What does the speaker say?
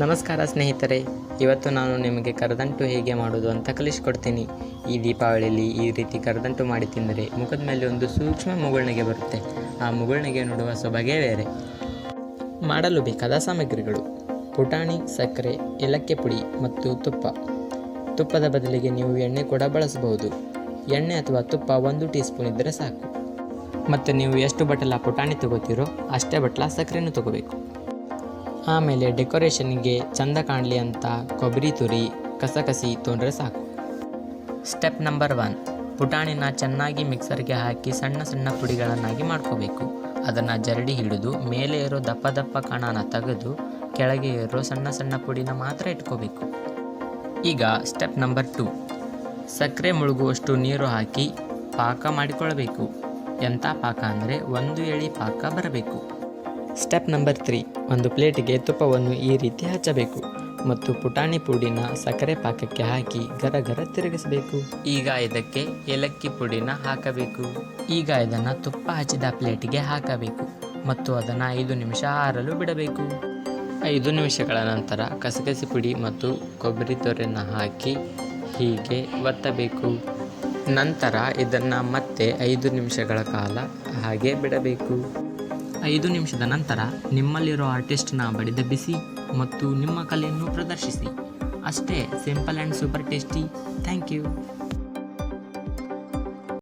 ನಮಸ್ಕಾರ ಸ್ನೇಹಿತರೆ, ಇವತ್ತು ನಾನು ನಿಮಗೆ ಕರದಂಟು ಹೇಗೆ ಮಾಡೋದು ಅಂತ ಕಲಿಸ್ಕೊಡ್ತೀನಿ. ಈ ದೀಪಾವಳಿಯಲ್ಲಿ ಈ ರೀತಿ ಕರದಂಟು ಮಾಡಿ ತಿಂದರೆ ಮುಖದ ಮೇಲೆ ಒಂದು ಸೂಕ್ಷ್ಮ ಮುಗುಳ್ನೆಗೆ ಬರುತ್ತೆ. ಆ ಮುಗುಳ್ನೆಗೆ ನೋಡುವ ಸೊಬಗೆ ಬೇರೆ. ಮಾಡಲು ಬೇಕಾದ ಸಾಮಗ್ರಿಗಳು. ಪುಟಾಣಿ, ಸಕ್ಕರೆ, ಏಲಕ್ಕಿ ಪುಡಿ ಮತ್ತು ತುಪ್ಪ. ತುಪ್ಪದ ಬದಲಿಗೆ ನೀವು ಎಣ್ಣೆ ಕೂಡ ಬಳಸಬಹುದು. ಎಣ್ಣೆ ಅಥವಾ ತುಪ್ಪ ಒಂದು ಟೀ ಸ್ಪೂನ್ ಇದ್ದರೆ ಸಾಕು. ಮತ್ತು ನೀವು ಎಷ್ಟು ಬಟ್ಟಲ ಪುಟಾಣಿ ತಗೋತೀರೋ ಅಷ್ಟೇ ಬಟ್ಲ ಸಕ್ಕರೆನೂ ತಗೋಬೇಕು. ಆಮೇಲೆ ಡೆಕೋರೇಷನ್ಗೆ ಚಂದ ಕಾಣಲಿ ಅಂತ ಕೊಬ್ಬರಿ ತುರಿ, ಕಸಕಸಿ ತೊಂದರೆ ಸಾಕು. ಸ್ಟೆಪ್ ನಂಬರ್ ಒನ್, ಪುಟಾಣಿನ ಚೆನ್ನಾಗಿ ಮಿಕ್ಸರ್ಗೆ ಹಾಕಿ ಸಣ್ಣ ಸಣ್ಣ ಪುಡಿಗಳನ್ನಾಗಿ ಮಾಡ್ಕೋಬೇಕು. ಅದನ್ನು ಜರಡಿ ಹಿಡಿದು ಮೇಲೆ ಇರೋ ದಪ್ಪ ದಪ್ಪ ಕಣನ ತೆಗೆದು ಕೆಳಗೆ ಇರೋ ಸಣ್ಣ ಸಣ್ಣ ಪುಡಿನ ಮಾತ್ರ ಇಟ್ಕೋಬೇಕು. ಈಗ ಸ್ಟೆಪ್ ನಂಬರ್ ಟು, ಸಕ್ಕರೆ ಮುಳುಗುವಷ್ಟು ನೀರು ಹಾಕಿ ಪಾಕ ಮಾಡಿಕೊಳ್ಳಬೇಕು ಎಂಥ ಪಾಕ ಅಂದರೆ ಒಂದು ಎಳಿ ಪಾಕ ಬರಬೇಕು. Step number three. ಒಂದು ಪ್ಲೇಟಿಗೆ ತುಪ್ಪವನ್ನು ಈ ರೀತಿ ಹಚ್ಚಬೇಕು ಮತ್ತು ಪುಟಾಣಿ ಪುಡಿನ ಸಕ್ಕರೆ ಪಾಕಕ್ಕೆ ಹಾಕಿ ಗರ ಗರ ತಿರುಗಿಸಬೇಕು. ಈಗ ಇದಕ್ಕೆ ಏಲಕ್ಕಿ ಪುಡಿನ ಹಾಕಬೇಕು. ಈಗ ಇದನ್ನು ತುಪ್ಪ ಹಚ್ಚಿದ ಪ್ಲೇಟಿಗೆ ಹಾಕಬೇಕು ಮತ್ತು ಅದನ್ನು ಐದು ನಿಮಿಷ ಆರಲು ಬಿಡಬೇಕು. ಐದು ನಿಮಿಷಗಳ ನಂತರ ಕಸಕಸಿ ಪುಡಿ ಮತ್ತು ಕೊಬ್ಬರಿ ತೊರೆನ ಹಾಕಿ ಹೀಗೆ ಒತ್ತಬೇಕು. ನಂತರ ಇದನ್ನು ಮತ್ತೆ ಐದು ನಿಮಿಷಗಳ ಕಾಲ ಹಾಗೆ ಬಿಡಬೇಕು. ಐದು ನಿಮಿಷದ ನಂತರ ನಿಮ್ಮಲ್ಲಿರೋ ಆರ್ಟಿಸ್ಟ್ನ ಬಡಿದೆಬ್ಬಿಸಿ ಮತ್ತು ನಿಮ್ಮ ಕಲೆಯನ್ನು ಪ್ರದರ್ಶಿಸಿ. ಅಷ್ಟೇ, simple and super tasty. Thank you.